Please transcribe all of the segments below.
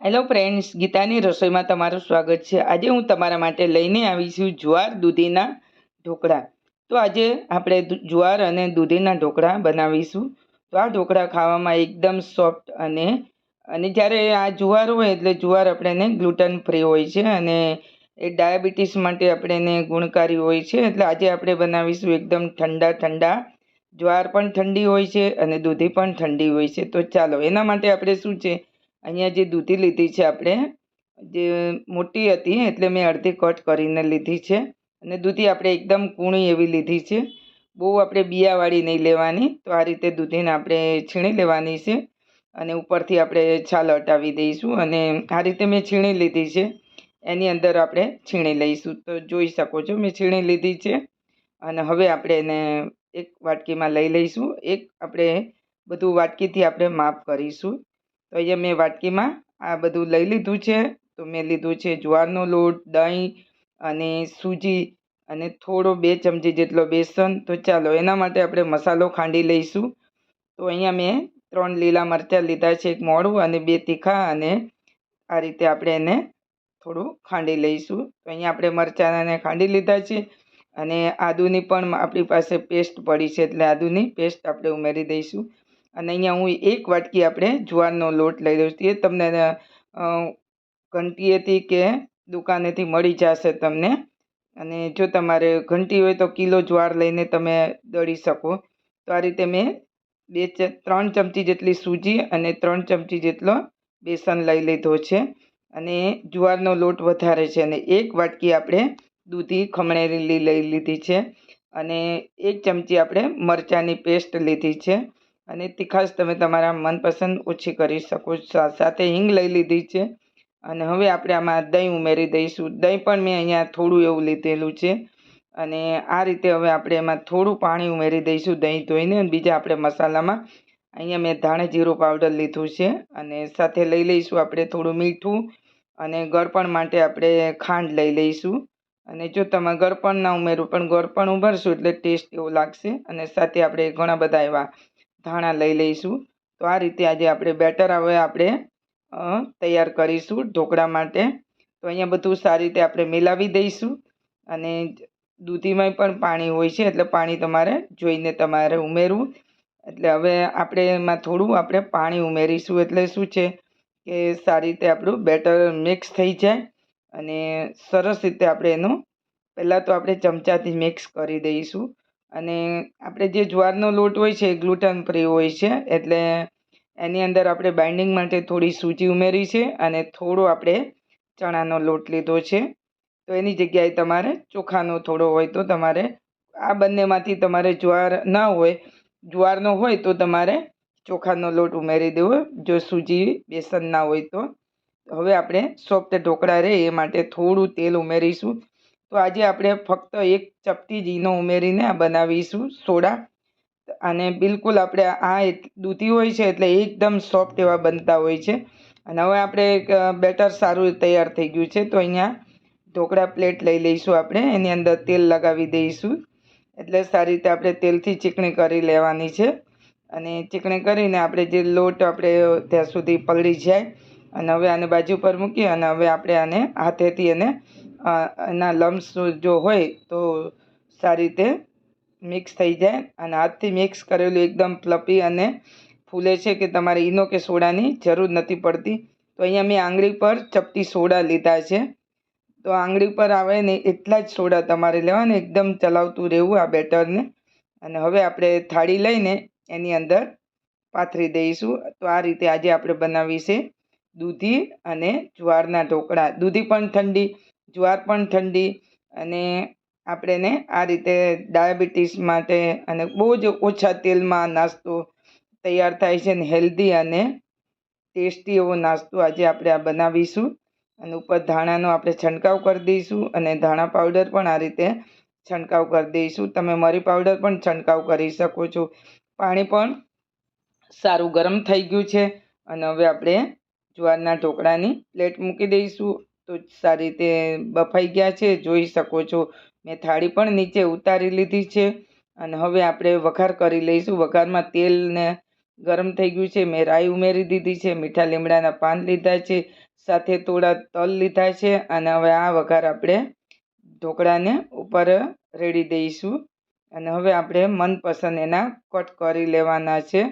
Hello friends ગીતાની રસોઈમાં તમારું સ્વાગત છે. આજે હું તમારા માટે લઈને આવી છું જુવાર દૂધીના ઢોકળા. તો આજે આપણે જુવાર અને દૂધીના ઢોકળા બનાવીશું. તો આ ઢોકળા ખાવામાં એકદમ સોફ્ટ અને અને જ્યારે આ જુવાર હોય એટલે જુવાર આપણે એને ગ્લુટન ફ્રી હોય છે અને એ ડાયાબિટીસ માટે આપણે એને ગુણકારી હોય છે. એટલે આજે આપણે બનાવીશું એકદમ ઠંડા ઠંડા. જુવાર પણ ઠંડી હોય છે અને દૂધી પણ ઠંડી હોય છે. તો ચાલો, એના માટે આપણે શું છે? અહીંયા જે દૂધી લીધી છે આપણે, જે મોટી હતી એટલે મેં અડધી કટ કરીને લીધી છે. અને દૂધી આપણે એકદમ કૂણી એવી લીધી છે. બહુ આપણે બિયાવાળી નહીં લેવાની, તો આ રીતે દૂધીને આપણે છીણી લેવાની છે. અને ઉપરથી આપણે છાલ હટાવી દઈશું અને આ રીતે મેં છીણી લીધી છે. એની અંદર આપણે છીણી લઈશું. તો જોઈ શકો છો, મેં છીણી લીધી છે. અને હવે આપણે એને એક વાટકીમાં લઈ લઈશું. એક આપણે બધું વાટકીથી આપણે માપ કરીશું. તો અહીંયા મેં વાટકીમાં આ બધું લઈ લીધું છે. તો મેં લીધું છે જુવારનો લોટ, દહીં અને સૂજી અને થોડો બે ચમચી જેટલો બેસન. તો ચાલો એના માટે આપણે મસાલો ખાંડી લઈશું. તો અહીંયા મેં ત્રણ લીલા મરચાં લીધા છે, એક મોડું અને બે તીખા અને આ રીતે આપણે એને થોડું ખાંડી લઈશું. તો અહીંયા આપણે મરચાંને ખાંડી લીધા છે અને આદુની પણ આપણી પાસે પેસ્ટ પડી છે એટલે આદુની પેસ્ટ આપણે ઉમેરી દઈશું. અને અહીંયા હું એક વાટકી આપણે જુવારનો લોટ લઈ લઉં છું. એ તમને ઘંટીએથી કે દુકાનેથી મળી જશે તમને. અને જો તમારે ઘંટી હોય તો કિલો જુવાર લઈને તમે દળી શકો. તો આ રીતે મેં બે ત્રણ ચમચી જેટલી સૂજી અને ત્રણ ચમચી જેટલો બેસન લઈ લીધો છે. અને જુવારનો લોટ વધારે છે અને એક વાટકી આપણે દૂધી ખમણેલી લઈ લીધી છે. અને એક ચમચી આપણે મરચાંની પેસ્ટ લીધી છે. અને તીખાશ તમે તમારા મનપસંદ ઓછી કરી શકો સા- સાથે હિંગ લઈ લીધી છે. અને હવે આપણે આમાં દહીં ઉમેરી દઈશું. દહીં પણ મેં અહીંયા થોડું એવું લીધેલું છે. અને આ રીતે હવે આપણે એમાં થોડું પાણી ઉમેરી દઈશું દહીં ધોઈને. અને બીજા આપણે મસાલામાં અહીંયા મેં ધાણે જીરું પાવડર લીધું છે. અને સાથે લઈ લઈશું આપણે થોડું મીઠું. અને ગળપણ માટે આપણે ખાંડ લઈ લઈશું. અને જો તમે ગળપણ ના ઉમેરું, પણ ગળપણ ઉમેરશું એટલે ટેસ્ટ એવો લાગશે. અને સાથે આપણે ઘણા બધા એવા ધાણા લઈ લઈશું. તો આ રીતે આજે આપણે બેટર હવે આપણે તૈયાર કરીશું ઢોકળા માટે. તો અહીંયા બધું સારી રીતે આપણે મિલાવી દઈશું. અને દૂધીમાં પણ પાણી હોય છે, એટલે પાણી તમારે જોઈને તમારે ઉમેરવું. એટલે હવે આપણે એમાં થોડું આપણે પાણી ઉમેરીશું એટલે શું છે કે સારી રીતે આપણું બેટર મિક્સ થઈ જાય. અને સરસ રીતે આપણે એનું, પહેલાં તો આપણે ચમચાથી મિક્સ કરી દઈશું. અને આપણે જે જ્વારનો લોટ હોય છે એ ગ્લુટન ફ્રી હોય છે, એટલે એની અંદર આપણે બાઇન્ડિંગ માટે થોડી સૂજી ઉમેરી છે અને થોડો આપણે ચણાનો લોટ લીધો છે. તો એની જગ્યાએ તમારે ચોખાનો થોડો હોય તો તમારે, આ બંનેમાંથી તમારે જ્વાર ના હોય, જ્વારનો હોય તો તમારે ચોખાનો લોટ ઉમેરી દેવો, જો સૂજી બેસન ના હોય તો. હવે આપણે સોફ્ટ ઢોકળા રહે એ માટે થોડું તેલ ઉમેરીશું. તો આજે આપણે ફક્ત એક ચપટી જીનો ઉમેરીને આ બનાવીશું સોડા. અને બિલકુલ આપણે આ દૂધી હોય છે એટલે એકદમ સોફ્ટ એવા બનતા હોય છે. અને હવે આપણે બેટર સારું તૈયાર થઈ ગયું છે તો અહીંયા ઢોકળા પ્લેટ લઈ લઈશું આપણે. એની અંદર તેલ લગાવી દઈશું. એટલે સારી રીતે આપણે તેલથી ચીકણી કરી લેવાની છે. અને ચીકણી કરીને આપણે જે લોટ આપણે ત્યાં સુધી પલળી જાય. અને હવે આને બાજુ પર મૂકી અને હવે આપણે આને હાથેથી એને એના લમ્સ જો હોય તો સારી રીતે મિક્સ થઈ જાય અને હાથથી મિક્સ કરેલું એકદમ ફ્લપી અને ફૂલે છે કે તમારે ઈનો કે સોડાની જરૂર નથી પડતી. તો અહીંયા મેં આંગળી પર ચપટી સોડા લીધા છે. તો આંગળી પર આવે ને એટલા જ સોડા તમારે લેવાને, એકદમ ચલાવતું રહેવું આ બેટરને. અને હવે આપણે થાળી લઈને એની અંદર પાથરી દઈશું. તો આ રીતે આજે આપણે બનાવી દૂધી અને જુવારના ઢોકળા. દૂધી પણ ઠંડી જ્વાર પણ ઠંડી અને આપણે એને આ રીતે ડાયાબિટીસ માટે અને બહુ જ ઓછા તેલમાં નાસ્તો તૈયાર થાય છે ને હેલ્ધી અને ટેસ્ટી એવો નાસ્તો આજે આપણે આ બનાવીશું. અને ઉપર ધાણાનો આપણે છંટકાવ કરી દઈશું અને ધાણા પાવડર પણ આ રીતે છંટકાવ કરી દઈશું. તમે મરી પાવડર પણ છંટકાવ કરી શકો છો. પાણી પણ સારું ગરમ થઈ ગયું છે. અને હવે આપણે જુવારના ઢોકળાની પ્લેટ મૂકી દઈશું. તો સારી રીતે બફાઈ ગયા છે, જોઈ શકો છો. મેં થાળી પણ નીચે ઉતારી લીધી છે અને હવે આપણે વઘાર કરી લઈશું. વઘારમાં તેલ ને ગરમ થઈ ગયું છે. મેં રાઈ ઉમેરી દીધી છે, મીઠા લીમડાના પાન લીધા છે, સાથે થોડા તલ લીધા છે અને હવે આ વઘાર આપણે ઢોકળાને ઉપર રેડી દઈશું. અને હવે આપણે મનપસંદ એના કટ કરી લેવાના છે.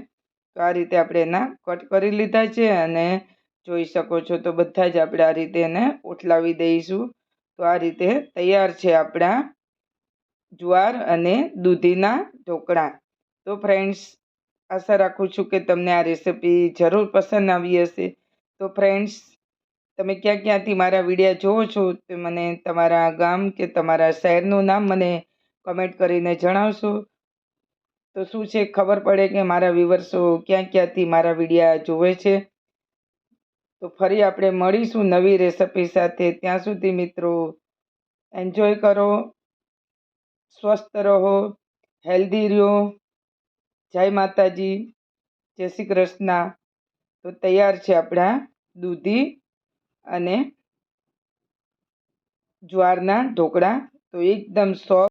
તો આ રીતે આપણે એના કટ કરી લીધા છે અને જોઈ શકો છો. તો બધા જ આપણે આ રીતે એને ઉઠલાવી દઈશું. તો આ રીતે તૈયાર છે આપણા જુવાર અને દૂધીના ઢોકળા. તો ફ્રેન્ડ્સ આશા રાખું છું કે તમને આ રેસિપી જરૂર પસંદ આવી હશે. તો ફ્રેન્ડ્સ તમે ક્યાં ક્યાંથી મારા વિડીયા જોવો છો તે મને તમારા ગામ કે તમારા શહેરનું નામ મને કમેન્ટ કરીને જણાવશો. તો શું છે ખબર પડે કે મારા વ્યુવર્સો ક્યાં ક્યાંથી મારા વિડીયા જોવે છે? તો ફરી આપણે મળીશું નવી રેસિપી સાથે. ત્યાં સુધી મિત્રો એન્જોય કરો, સ્વસ્થ રહો હેલ્ધી રહો જય માતાજી, જય શ્રી કૃષ્ણ. તો તૈયાર છે આપણા દૂધી અને જ્વારના ઢોકળા. તો એકદમ સોફ્ટ